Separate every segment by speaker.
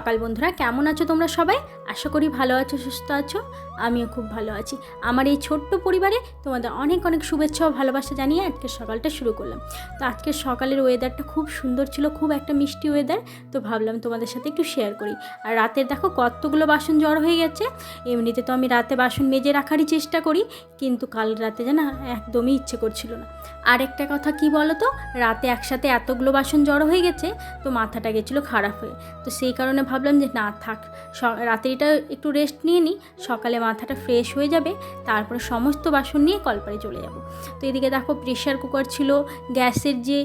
Speaker 1: সকাল বন্ধুরা কেমন আছো তোমরা সবাই? আশা করি ভালো আছো, সুস্থ আছো, আমিও খুব ভালো আছি। আমার এই ছোট্ট পরিবারে তোমাদের অনেক অনেক শুভেচ্ছা ও ভালোবাসা জানিয়ে আজকের সকালটা শুরু করলাম। তো আজকের সকালের ওয়েদারটা খুব সুন্দর ছিল, খুব একটা মিষ্টি ওয়েদার তো ভাবলাম তোমাদের সাথে একটু শেয়ার করি। আর রাতের দেখো কতগুলো বাসন জড় হয়ে গেছে, এমনিতে তো আমি রাতে বাসন মেজে রাখারই চেষ্টা করি, কিন্তু কাল রাতে যেন একদমই ইচ্ছে করছিল না। আর একটা কথা কি বলো তো রাতে একসাথে এতগুলো বাসন জড়ো হয়ে গেছে, তো মাথাটা গেছিল খারাপ হয়ে। তো সেই কারণে ভাবলাম যে না, থাক, স- রাত্রিটা একটু রেস্ট নিয়ে নিই সকালে মাথাটা ফ্রেশ হয়ে যাবে, তারপরে সমস্ত বাসন নিয়ে কলপারে চলে যাব। তো এদিকে দেখো প্রেশার কুকার ছিল, গ্যাসের যে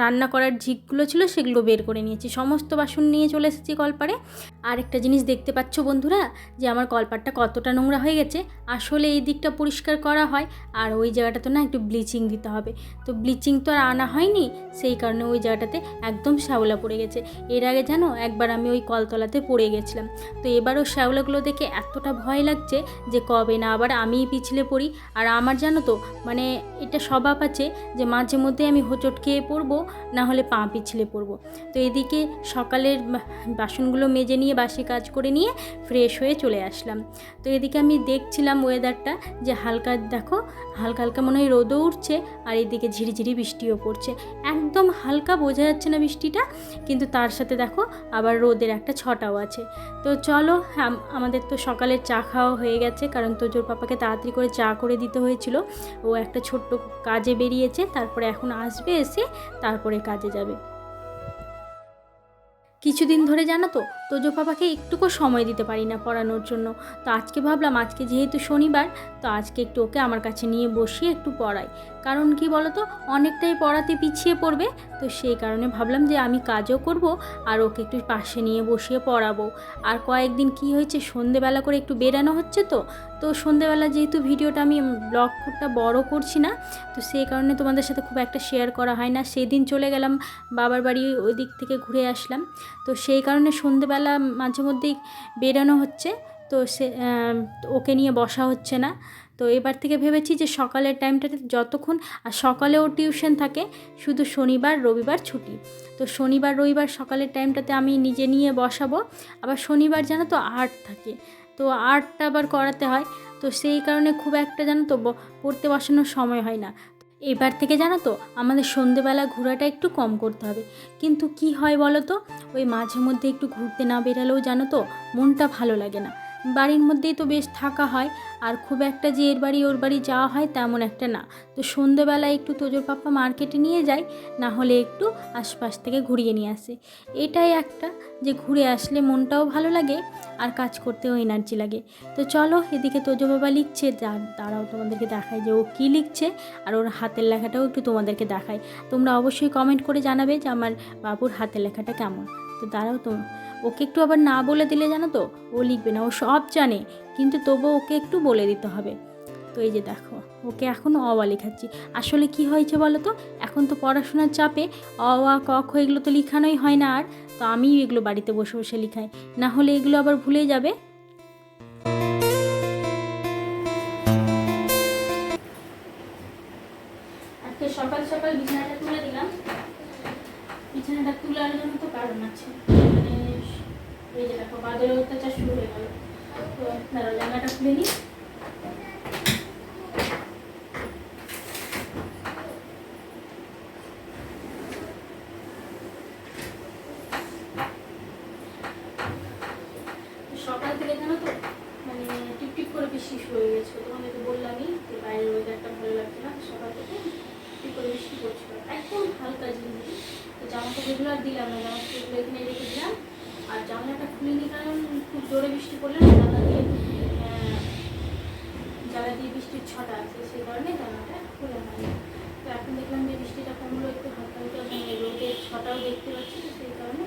Speaker 1: রান্না করার ঝিকগুলো ছিল সেগুলো বের করে নিয়েছি। সমস্ত বাসন নিয়ে চলে এসেছি কলপারে। আর একটা জিনিস দেখতে পাচ্ছ বন্ধুরা, যে আমার কলপারটা কতটা নোংরা হয়ে গেছে, আসলে এই দিকটা পরিষ্কার করা হয় আর ওই জায়গাটাতে না একটু ব্লিচিং দিতে হবে। তো ব্লিচিং তো আর আনা হয়নি, সেই কারণে ওই জায়গাটাতে একদম শ্যাওলা পড়ে গেছে। এর আগে জানো, একবার আমি ওই কলতলাতে পড়ে গেছিলাম। তো এবারও শ্যাওলাগুলো দেখে এতটা ভয় লাগছে যে কবে না আবার আমিই পিছলে পড়ি। আর আমার জানো তো মানে এটা স্বভাব আছে যে মাঝে মধ্যে আমি হোঁচট খেয়ে পড়ব, না হলে পা পিছলে পড়ব। তো এদিকে সকালের বাসনগুলো মেজে নিয়ে বাসি কাজ করে নিয়ে ফ্রেশ হয়ে চলে আসলাম। তো এদিকে আমি দেখছিলাম ওয়েদারটা যে হালকা, দেখো, হালকা হালকা মনে হয় রোদও উঠছে, আর এদিকে ঝিরিঝিরি বৃষ্টিও পড়ছে। একদম হালকা বোঝা যাচ্ছে না বৃষ্টিটা, কিন্তু তার সাথে দেখো আবার রোদের একটা ছটাও আছে। তো চলো আম- আমাদের তো সকালের চা খাওয়া হয়ে গেছে, কারণ তোজোর পাপাকে তাড়াতাড়ি করে চা করে দিতে হয়েছিল। ও একটা ছোট্ট কাজে বেরিয়েছে, তারপরে এখন আসবে এসে, তারপরে কাজে যাবে। কিছুদিন ধরে জানো তো তোজো পাপাকে একটুকু সময় দিতে পারি না পড়ানোর জন্য। তো আজকে ভাবলাম, আজকে যেহেতু শনিবার, তো আজকে একটু ওকে আমার কাছে নিয়ে বসিয়ে একটু পড়াই। কারণ কি বলো তো অনেকটাই পড়াতে পিছিয়ে পড়বে, তো সেই কারণে ভাবলাম যে আমি কাজও করব আর ওকে একটু পাশে নিয়ে বসিয়ে পড়াবো। আর কয়েকদিন কি হয়েছে, সন্ধেবেলা করে একটু বেরানো হচ্ছে তো তো সন্ধেবেলা যেহেতু ভিডিওটা আমি ব্লগটা বড় করছি না, তো সেই কারণে তোমাদের সাথে খুব একটা শেয়ার করা হয় না। সেদিন চলে গেলাম বাবার বাড়ি ওই দিক থেকে ঘুরে আসলাম। তো সেই কারণে সন্ধেবেলা মাঝে মধ্যেই বেরোনো হচ্ছে, তো সে ওকে নিয়ে বসা হচ্ছে না। তো এবার থেকে ভেবেছি যে সকালের টাইমটাতে যতক্ষণ, আর সকালেও টিউশন থাকে, শুধু শনিবার, রবিবার ছুটি। তো শনিবার, রবিবার সকালের টাইমটাতে আমি নিজে নিয়ে বসাবো, আবার শনিবার জানো তো আর্ট থাকে, তো আর্টটা আবার করাতে হয়। তো সেই কারণে খুব একটা জানো তো পড়তে বসানোর সময় হয় না। এবার থেকে জানো তো, আমাদের সন্ধেবেলা ঘোরাটা একটু কম করতে হবে। কিন্তু কি হয় বলো তো? ওই মাঝে মধ্যে একটু ঘুরতে না বেরালেও জানো তো, মনটা ভালো লাগে না। বাড়ির মধ্যেই তো বেশ থাকা হয়, আর খুব একটা যে এর বাড়ি ওর বাড়ি যাওয়া হয় তেমন একটা না। তো সন্ধেবেলায় একটু তোজোর পাপ্পা মার্কেটে নিয়ে যায় না হলে একটু আশপাশ থেকে ঘুরিয়ে নিয়ে আসে। এটাই একটা, যে ঘুরে আসলে মনটাও ভালো লাগে, আর কাজ করতেও এনার্জি লাগে। তো চলো, এদিকে তোজো বাবা লিখছে তারাও তোমাদেরকে দেখায় যে ও কী লিখছে, আর ওর হাতের লেখাটাও একটু তোমাদেরকে দেখায়। তোমরা অবশ্যই কমেন্ট করে জানাবে যে আমার বাবুর হাতের লেখাটা কেমন। তো দাঁড়াও তো ওকে একটু আবার না বলে দিলে জানো তো? ও লিখবে না, ও সব জানে। কিন্তু তবুও ওকে একটু বলে দিতে হবে। তো এই যে দেখো, ওকে এখন অ আ লেখাচ্ছি। আসলে কি হয়েছে বলো তো? এখন তো পড়াশোনার চাপে অ, আ, ক এগুলো তো লেখানোই হয় না আর। তো আমিও এগুলো বাড়িতে বসে বসে লিখাই। না হলে এগুলো আবার ভুলে যাবে? দেখো বাদলের অত্যাচার শুরু হয়ে গেল। তো দাঁড়াও জানলাটা খুলে নিই। তো মানে টিপটিপ করে বৃষ্টি শুরু হয়ে গেছিল তোমাদেরকে বললামই যে বাইরের ওয়েদারটা ভালো লাগছে না। সকাল থেকে টিপ করে বৃষ্টি পড়ছিল। একদম হালকা ঝিমঝিম। তো জামা কাপড়গুলো আর দিলাম না কাপড়গুলো এখানে রেখে দিলাম আর জানলাটা খুলে নি কারণ খুব জোরে বৃষ্টি পড়লে জানলা দিয়ে জানলা দিয়ে বৃষ্টির ছটা আছে, সেই কারণে জানলাটা খুলে হয়নি তো এখন দেখলাম যে বৃষ্টিটা কমলো, একটু হালকা হালকা মানে রোদের ছটাও দেখতে পাচ্ছি, তো সেই কারণে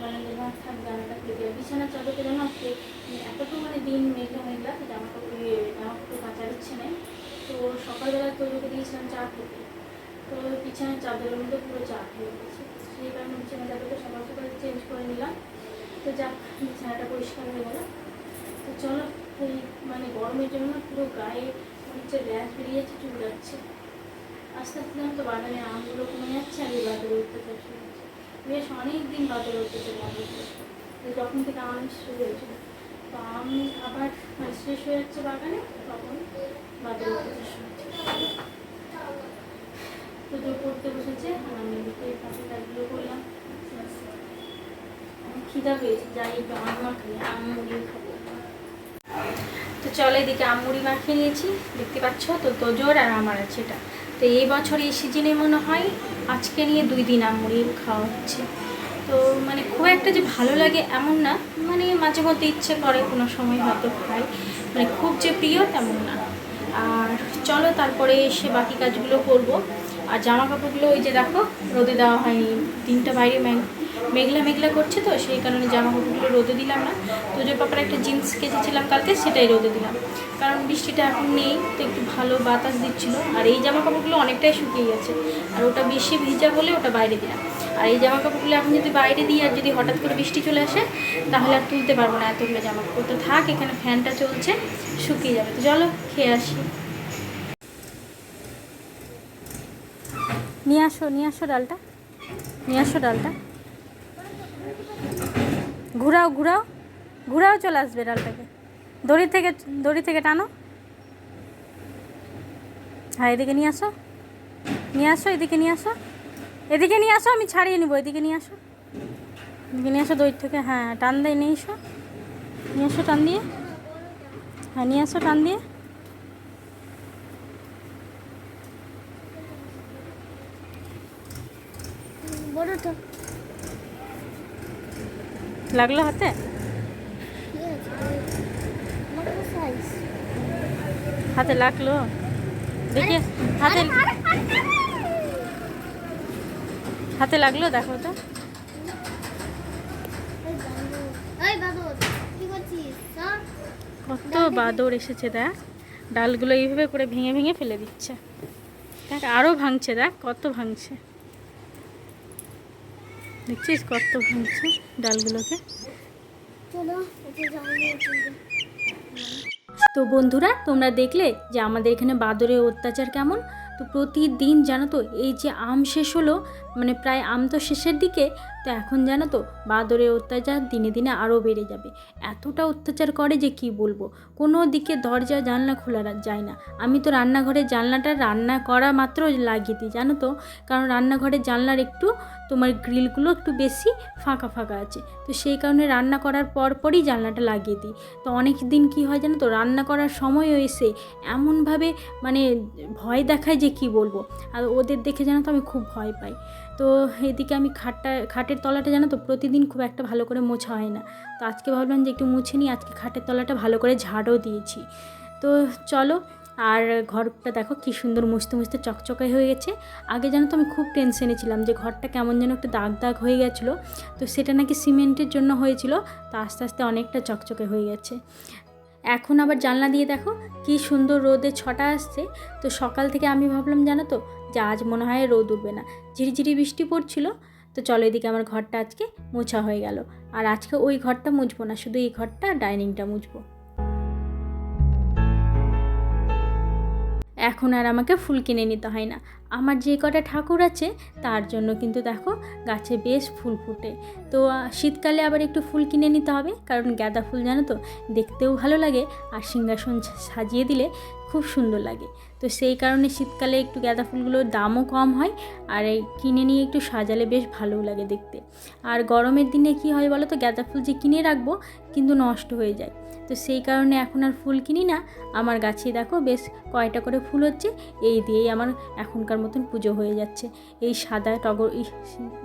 Speaker 1: মানে দেখলাম থাক জানাটা খুলে দিলাম বিছানার চাদরটা যেন আজকে মানে এতটুকু মানে দিন মেঘলা মেঘলা তো জামা কাপড় জামা কাপড় কাচার ইচ্ছে নেই। তো সকালবেলা তৈরিকে দিয়েছিলাম চা খেতে। তো বিছানার চাদরের মধ্যে পুরো চা খেয়ে গেছে সেই কারণে বিছানার চাদরটা সকাল সকাল চেঞ্জ করে নিলাম। তো যাক বিছানাটা পরিষ্কার হয়ে গেল তো চলো, এই মানে গরমের জন্য পুরো গায়ে হচ্ছে র্যাশ বেরিয়ে যাচ্ছে চুল যাচ্ছে আস্তে আস্তে তো বাদামে আমগুলো কমে যাচ্ছে আর এই বাদল অত্যাচার শুরু হচ্ছে বেশ অনেক দিন বাদল অত্যাচার বন্ধ হয়েছে। যখন থেকে আম শুরু হয়েছিল তো আম আবার মানে শেষ হয়ে যাচ্ছে বাগানে, তখন বাদল উঠেছে শুরু হচ্ছে। তো তোর পড়তে বসেছে, আর আমি পাশে আমার তো চলো এদিকে আম মুড়ি মাখিয়ে নিয়েছি, দেখতে পাচ্ছ? তো তোজোর আর আমার আছে এটা। তো এই বছর এই সিজনে মনে হয় আজকে নিয়ে দুই দিন আম মুড়ি খাওয়া হচ্ছে। তো মানে খুব একটা যে ভালো লাগে এমন না মানে মাঝে মধ্যে ইচ্ছে করে, কোনো সময় হয়তো খাই। মানে খুব যে প্রিয় তেমন না। আর চলো তারপরে এসে বাকি কাজগুলো করব। আর জামা কাপড়গুলো ওই যে দেখো, রোদে দেওয়া হয়নি তিনটা বাইরে মেঘলা মেঘলা করছে তো, সেই কারণে জামা কাপড়গুলো রোদে দিলাম না। তো যে পাপার একটা জিন্স কেচেছিলাম কালকে, সেটাই রোদে দিলাম। কারণ বৃষ্টিটা এখন নেই, তো একটু ভালো বাতাস দিচ্ছিল। আর এই জামা কাপড়গুলো অনেকটাই শুকিয়ে গেছে। আর ওটা বেশি ভিজা বলে ওটা বাইরে দিলাম। আর এই জামা কাপড়গুলো এখন যদি বাইরে দিই আর যদি হঠাৎ করে বৃষ্টি চলে আসে, তাহলে আর তুলতে পারব না এতগুলো জামা কাপড় তো থাক, এখানে ফ্যানটা চলছে, শুকিয়ে যাবে। তো চলো, খেয়ে আসি। নিয়ে আসো নিয়ে আসো ডালটা। নিয়ে আসো ডালটা। ঘুরাও ঘুরাও ঘুরাও চলে আসবে ডালটাকে। দড়ি থেকে দড়ি থেকে টানো। হ্যাঁ এদিকে নিয়ে আসো। নিয়ে আসো, এদিকে নিয়ে আসো। এদিকে নিয়ে আসো, আমি ছাড়িয়ে নিবো, এদিকে নিয়ে আসো। এদিকে নিয়ে আসো দড়ি থেকে হ্যাঁ টান দিয়ে নিয়ে এসো। নিয়ে আসো টান দিয়ে। হ্যাঁ নিয়ে আসো টান দিয়ে।
Speaker 2: বড় তো।
Speaker 1: লাগল হাতে? হাতে লাগল? দেখি। হাতে হাতে লাগল? দেখো তো। কত বাদর এসেছে দেখ। ডালগুলো এইভাবে করে ভেঙে ভেঙে ফেলে দিচ্ছে। দেখ আরও ভাঙছে দেখ কত ভাঙছে। দেখছিস কত ভাঙছে ডালগুলোকে? তো বন্ধুরা তোমরা দেখলে যে আমাদের এখানে বাদরের অত্যাচার কেমন? তো প্রতিদিন জানো তো এই যে আম শেষ হলো মানে প্রায় আম তো শেষের দিকে তো এখন জানো তো, বাদরের অত্যাচার দিনে দিনে আরও বেড়ে যাবে। এতটা অত্যাচার করে যে কি বলব? কোনো দিকে দরজা, জানলা খোলা যায় না। আমি তো রান্নাঘরের জানলাটা রান্না করা মাত্র লাগিয়ে দিই, জানো তো? কারণ রান্নাঘরের জানলার একটু তোমার গ্রিলগুলো একটু বেশি ফাঁকা ফাঁকা আছে। তো সেই কারণে রান্না করার পর পরই জানলাটা লাগিয়ে দিই। তো অনেক দিন কী হয় জানো তো, রান্না করার সময়ও এসে এমনভাবে মানে ভয় দেখায় যে কি বলব? আর ওদের দেখে জানো তো আমি খুব ভয় পাই। তো এদিকে আমি খাটটা, খাটের তলাটা জানো তো, প্রতিদিন খুব একটা ভালো করে মোছা হয় না। তো আজকে ভাবলাম যে একটু মুছে নিই, আজকে খাটের তলাটা ভালো করে ঝাড়ও দিয়েছি। তো চলো, আর ঘরটা দেখো কি সুন্দর মুছতে মুছতে চকচকে হয়ে গেছে। আগে জানো তো আমি খুব টেনশনে ছিলাম যে ঘরটা কেমন যেন একটু দাগ দাগ হয়ে গেছিল। তো সেটা নাকি সিমেন্টের জন্য হয়েছিল, তো আস্তে আস্তে অনেকটা চকচকে হয়ে গেছে। এখন আবার জানলা দিয়ে দেখো, কি সুন্দর রোদে ছটা আসছে। তো সকাল থেকে আমি ভাবলাম, জানো তো, যে আজ মনে হয় রোদ উঠবে না। ঝিরিঝিরি বৃষ্টি পড়ছিল, তো চলো এদিকে আমার ঘরটা আজকে মোছা হয়ে গেল। আর আজকে ওই ঘরটা মুছবো না, শুধু এই ঘরটা ডাইনিংটা মুছবো। এখন আর আমাকে ফুল কিনে নিতে হয় না। আমার যে কটা ঠাকুর আছে, তার জন্য কিন্তু দেখো গাছে বেশ ফুল ফুটে। তো শীতকালে আবার একটু ফুল কিনে নিতে হবে, কারণ গাঁদা ফুল জানো তো, দেখতেও ভালো লাগে। আর সিংহাসন সাজিয়ে দিলে খুব সুন্দর লাগে। তো সেই কারণে শীতকালে একটু গাঁদা ফুলগুলোর দামও কম হয় আর এই কিনে নিয়ে একটু সাজালে বেশ ভালোও লাগে দেখতে। আর গরমের দিনে কি হয় বলো তো গাঁদা ফুল যে কিনে রাখব কিন্তু নষ্ট হয়ে যায়। তো সেই কারণে এখন আর ফুল কিনি না। আমার গাছে দেখো বেশ কয়টা করে ফুল হচ্ছে, এই দিয়েই আমার এখনকার মতন পুজো হয়ে যাচ্ছে। এই সাদা টগর এই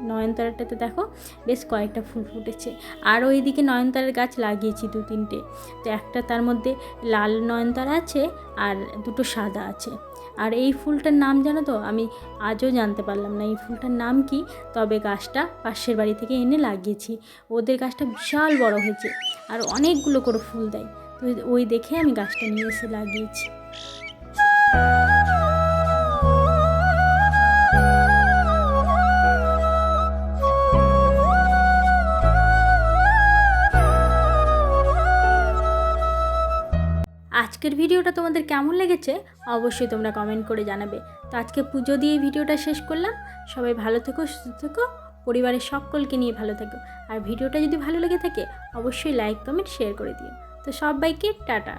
Speaker 1: নয়নতারাটাতে দেখো বেশ কয়েকটা ফুল ফুটেছে। আর ওইদিকে নয়নতারার গাছ লাগিয়েছি দু তিনটে তো একটা তার মধ্যে লাল নয়নতারা আছে আর দুটো সাদা আছে। আর এই ফুলটার নাম জানো তো? আমি আজও জানতে পারলাম না এই ফুলটার নাম কি? তবে গাছটা পাশের বাড়ি থেকে এনে লাগিয়েছি। ওদের গাছটা বিশাল বড় হয়েছে আর অনেকগুলো করে ফুল দেয়। তো ওই দেখে আমি গাছটা নিয়ে এসে লাগিয়েছি। আজকের ভিডিওটা তোমাদের কেমন লেগেছে অবশ্যই তোমরা কমেন্ট করে জানাবে। তো আজকে পুজো দিয়ে ভিডিওটা শেষ করলাম। সবাই ভালো থেকো, সুস্থ থেকো, পরিবারের সকলকে নিয়ে ভালো থেকো। আর ভিডিওটা যদি ভালো লেগে থাকে, অবশ্যই লাইক কমেন্ট শেয়ার করে দিও। তো সবাইকে টাটা।